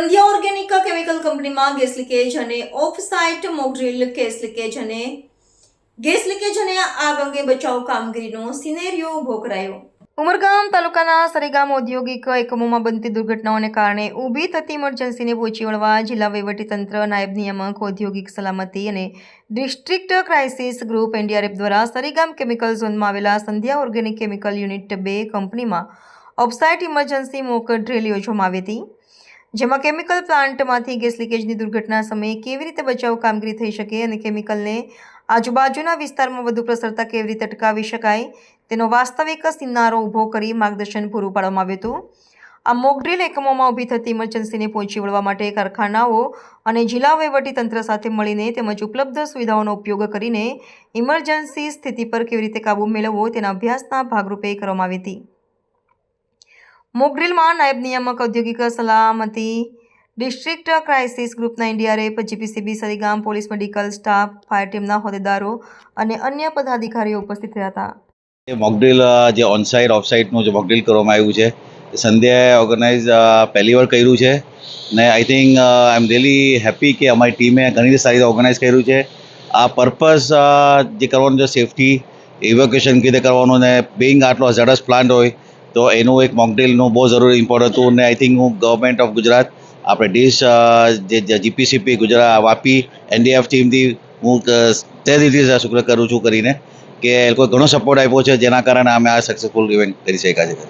મોકડ્રીલમાં gas leakage અને off site mock drill gas leakage અને gas leakage અને આગ અંગે બચાવ કામગીરીનો સિનેરિયો ઊભો કરાયો. ઉમરગામ તાલુકાના સરેગામ ઔદ્યોગિક એકમોમાં બનતી દુર્ઘટનાઓને કારણે ઊભી થતી ઇમરજન્સીને પહોંચી વળવા જિલ્લા વહીવટીતંત્ર નાયબ નિયામક, ઔદ્યોગિક સલામતી અને ડિસ્ટ્રિક્ટ ક્રાઇસિસ ગ્રુપ એનડીઆરએફ દ્વારા સરેગામ કેમિકલ ઝોનમાં આવેલા સંધ્યા ઓર્ગેનિક કેમિકલ યુનિટ બે કંપનીમાં ઓફસાઇટ ઇમરજન્સી મોક ડ્રીલ યોજવામાં આવી હતી. જેમાં કેમિકલ પ્લાન્ટમાંથી ગેસ લીકેજની દુર્ઘટના સમયે કેવી રીતે બચાવ કામગીરી થઈ શકે અને કેમિકલને આજુબાજુના વિસ્તારમાં વધુ પ્રસરતા કેવી રીતે અટકાવી શકાય, તેનો વાસ્તવિક સિનારો ઊભો કરી માર્ગદર્શન પૂરું પાડવામાં આવ્યું હતું. આ મોકડ્રીલ એકમોમાં ઊભી થતી ઇમરજન્સીને પહોંચી વળવા માટે કારખાનાઓ અને જિલ્લા તંત્ર સાથે મળીને તેમજ ઉપલબ્ધ સુવિધાઓનો ઉપયોગ કરીને ઇમરજન્સી સ્થિતિ પર કેવી રીતે કાબૂ મેળવવો તેના અભ્યાસના ભાગરૂપે કરવામાં આવી હતી. મોકડ્રીલમાં નાયબ નિયામક ઔદ્યોગિક સલામતી ડિસ્ટ્રિક્ટ ક્રાઇસિસ ગ્રુપના NDRF GPCB, Sarigam police medical staff, fire ટીમના હોદ્દેદારો અને અન્ય પદાધિકારીઓ ઉપસ્થિત રહ્યા હતા. એ મોકડ્રીલ જે ઓનસાઇટ ઓફસાઇટનું જે મોકડ્રીલ કરવામાં આવ્યું છે સંધ્યાએ ઓર્ગેનાઇઝ પહેલી વાર કર્યું છે. ને I think I am really happy કે અમારી ટીમે ઘણી સારી રીતે ઓર્ગેનાઇઝ કર્યું છે. આ પર્પઝ જે કરવાનું છે સેફટી ઇવેક્યુએશન કીધે કરવાનું ને બિંગ આટલો ઝડસ પ્લાન્ટ હોય તો એનું એક મોકટેલનું બહુ જરૂરી ઇમ્પોર્ટ હતું ને આઈ થિંક હું ગવર્મેન્ટ ઓફ ગુજરાત, આપણે ડીશ જે જીપીસીપી ગુજરાત વાપી એનડીએફ ટીમથી હું તે રીતે શુક્ર કરું છું કરીને કે એ લોકો ઘણો સપોર્ટ આપ્યો છે જેના કારણે અમે આ સક્સેસફુલ ઇવેન્ટ કરી શકીએ છીએ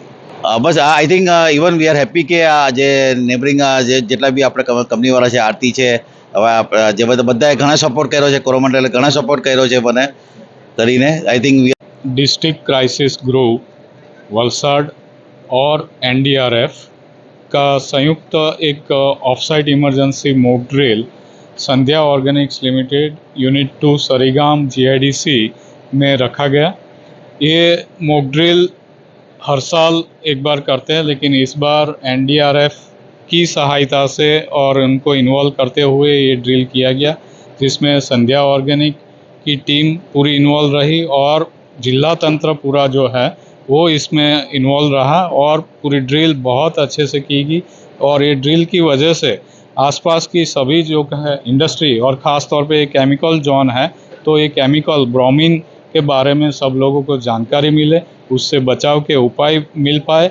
બસ I think even we are happy કે આ જે નેબરિંગ જે જેટલા બી આપણે કંપનીવાળા છે, આરતી છે, હવે જે બધા, બધાએ ઘણા સપોર્ટ કર્યો છે કોરોમંડલે ઘણા સપોર્ટ કર્યો છે મને કરીને I think district crisis group Valsad और एनडीआरएफ का संयुक्त एक offsite emergency mock drill Sandhya organics limited unit two Sarigam GIDC में रखा गया। ये मॉक ड्रिल हर साल एक बार करते हैं, लेकिन इस बार एनडीआरएफ की सहायता से और उनको इन्वॉल्व करते हुए ये ड्रिल किया गया, जिसमें संध्या ऑर्गेनिक की टीम पूरी इन्वॉल्व रही और जिला तंत्र पूरा जो है वो इसमें इन्वॉल्व रहा और पूरी ड्रिल बहुत अच्छे से की गई और ये ड्रिल की वजह से आसपास की सभी जो है इंडस्ट्री और ख़ास तौर पे ये केमिकल जोन है तो ये केमिकल ब्रोमीन के बारे में सब लोगों को जानकारी मिले, उससे बचाव के उपाय मिल पाए।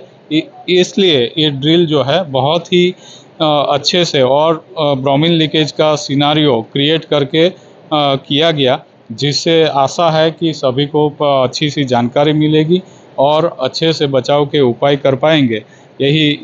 इसलिए ये ड्रिल जो है बहुत ही अच्छे से और ब्रोमीन लीकेज का सिनारियो क्रिएट करके किया गया, जिससे आशा है कि सभी को अच्छी सी जानकारी मिलेगी। और अच्छे से बचाव के उपाय कर पाएंगे यही